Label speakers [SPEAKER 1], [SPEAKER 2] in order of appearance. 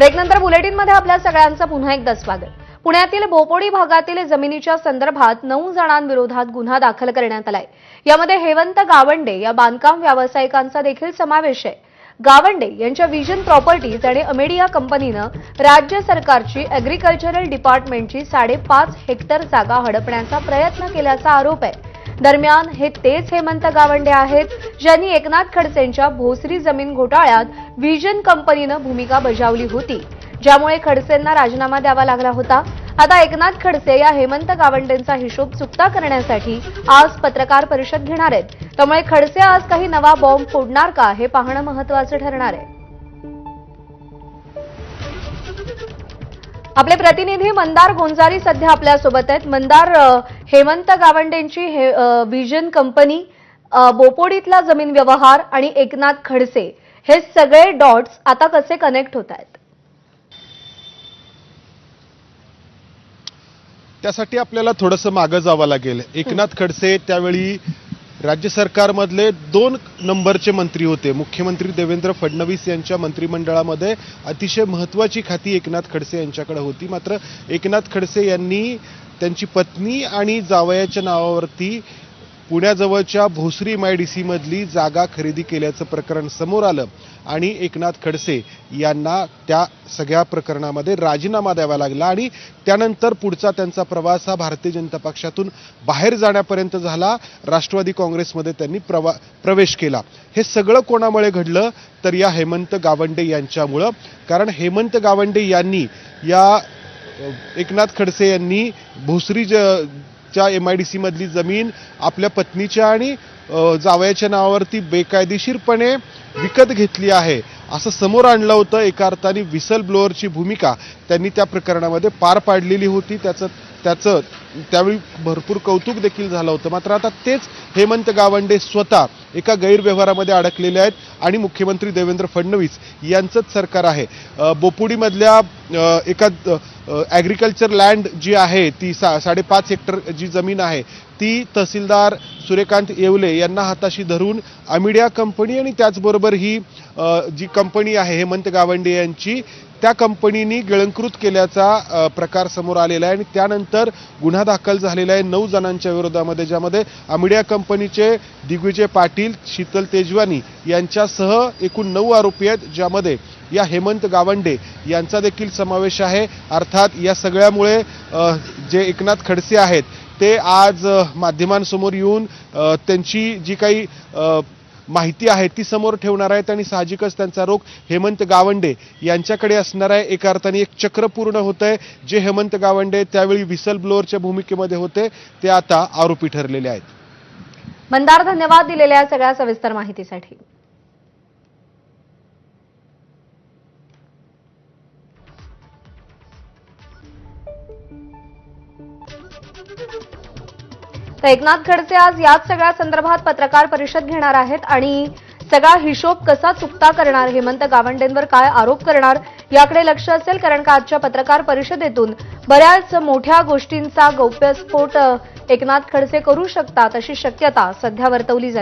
[SPEAKER 1] ब्रेकनंतर बुलेटिनमध्ये आपल्या सगळ्यांचं पुन्हा एकदा स्वागत. पुण्यातील भोपोडी भागातील जमिनीच्या संदर्भात नऊ जणांविरोधात गुन्हा दाखल करण्यात आलाय. यामध्ये हेवंत गावंडे या बांधकाम व्यावसायिकांचा देखील समावेश आहे. गावंडे यांच्या विजन प्रॉपर्टीज आणि अमेडिया कंपनीनं राज्य सरकारची अॅग्रिकल्चरल डिपार्टमेंटची साडेपाच हेक्टर जागा हडपण्याचा प्रयत्न केल्याचा आरोप आहे. दरम्यान हे तेच हेमंत गावंडे आहेत ज्यांनी एकनाथ खडसेंच्या भोसरी जमीन घोटाळ्यात व्हिजन कंपनीनं भूमिका बजावली होती ज्यामुळे खडसेंना राजीनामा द्यावा लागला होता. आता एकनाथ खडसे या हेमंत गावंडेंचा हिशोब चुकता करण्यासाठी आज पत्रकार परिषद घेणार आहेत. त्यामुळे खडसे आज काही नवा बॉम्ब फोडणार का हे पाहणं महत्वाचं ठरणार आहे. आपले प्रतिनिधी मंदार गोंजारी सध्या आपल्यासोबत आहेत. मंदार हेमंत गावंडेंची हे विजन कंपनी बोपोडीतला जमीन व्यवहार आणि एकनाथ खडसे हे सगळे डॉट्स आता कसे कनेक्ट होत आहेत?
[SPEAKER 2] त्यासाठी आपल्याला थोडंसं मागं जावं लागेल. एकनाथ खडसे त्यावेळी राज्य सरकारमधले दोन नंबरचे मंत्री होते. मुख्यमंत्री देवेंद्र फडणवीस यांच्या मंत्रिमंडळामध्ये अतिशय महत्त्वाची खाती एकनाथ खडसे यांच्याकडे होती. मात्र एकनाथ खडसे यांनी त्यांची पत्नी आणि जावयाच्या नावावरती पुण्याजवळच्या भोसरी मायडीसीमधली डी सीमधली जागा खरेदी केल्याचं प्रकरण समोर आलं आणि एकनाथ खडसे यांना त्या सगळ्या प्रकरणामध्ये राजीनामा द्यावा लागला आणि त्यानंतर पुढचा त्यांचा प्रवास हा भारतीय जनता पक्षातून बाहेर जाण्यापर्यंत झाला. राष्ट्रवादी काँग्रेसमध्ये त्यांनी प्रवा प्रवेश केला. हे सगळं कोणामुळे घडलं? तर या हेमंत गावंडे यांच्यामुळं. कारण हेमंत गावंडे यांनी या एकनाथ खडसे यांनी भोसरी ज त्या एम आय डी सीमधली जमीन आपल्या पत्नीच्या आणि जावयाच्या नावावरती बेकायदेशीरपणे विकत घेतली आहे. असं समोर आणलं होतं. एका अर्थाने विसल ब्लोअरची भूमिका त्यांनी त्या प्रकरणामध्ये पार पाडलेली होती. त्याचं त्याचं त्यावेळी भरपूर कौतुक देखील झालं होतं. मात्र आता तेच हेमंत गावंडे स्वतः एका गैरव्यवहारामध्ये अडकलेले आहेत आणि मुख्यमंत्री देवेंद्र फडणवीस यांचंच सरकार आहे. बोपुडीमधल्या एका ॲग्रिकल्चर लँड जी आहे ती सा साडेपाच हेक्टर जी जमीन आहे ती तहसीलदार सूर्यकांत येवले यांना हाताशी धरून अमिडिया कंपनी आणि त्याचबरोबर ही जी कंपनी आहे हेमंत गावंडे यांची त्या कंपनीनी गिळंकृत केल्याचा प्रकार समोर आलेला आहे आणि त्यानंतर गुन्हा दाखल झालेला आहे नऊ जणांच्या विरोधामध्ये ज्यामध्ये अमिडिया कंपनीचे दिग्विजय पाटील शीतल तेजवानी यांच्यासह एकूण नऊ आरोपी आहेत ज्यामध्ये या हेमंत गावंडे यांचा देखील समावेश आहे. अर्थात या सगळ्यामुळे जे एकनाथ खडसे आहेत ते आज माध्यमांसमोर येऊन त्यांची जी काही माहिती आहे ती समोर ठेवणार आहेत आणि साहजिकच त्यांचा रोख हेमंत गावंडे यांच्याकडे असणार आहे. एका अर्थाने एक चक्र पूर्ण होत आहे जे हेमंत गावंडे त्यावेळी व्हिसल ब्लोअरच्या भूमिकेमध्ये होते. ते आता आरोपी ठरलेले आहेत.
[SPEAKER 1] मंदार धन्यवाद दिलेल्या सगळ्या सविस्तर माहितीसाठी. तर एकनाथ खडसे आज याच सगळ्या संदर्भात पत्रकार परिषद घेणार आहेत आणि सगळा हिशोब कसा चुकता करणार हेमंत गावंडेंवर काय आरोप करणार याकडे लक्ष असेल कारण का आजच्या पत्रकार परिषदेतून बऱ्याच मोठ्या गोष्टींचा गौप्यस्फोट एकनाथ खडसे करू शकतात अशी शक्यता सध्या वर्तवली जाते.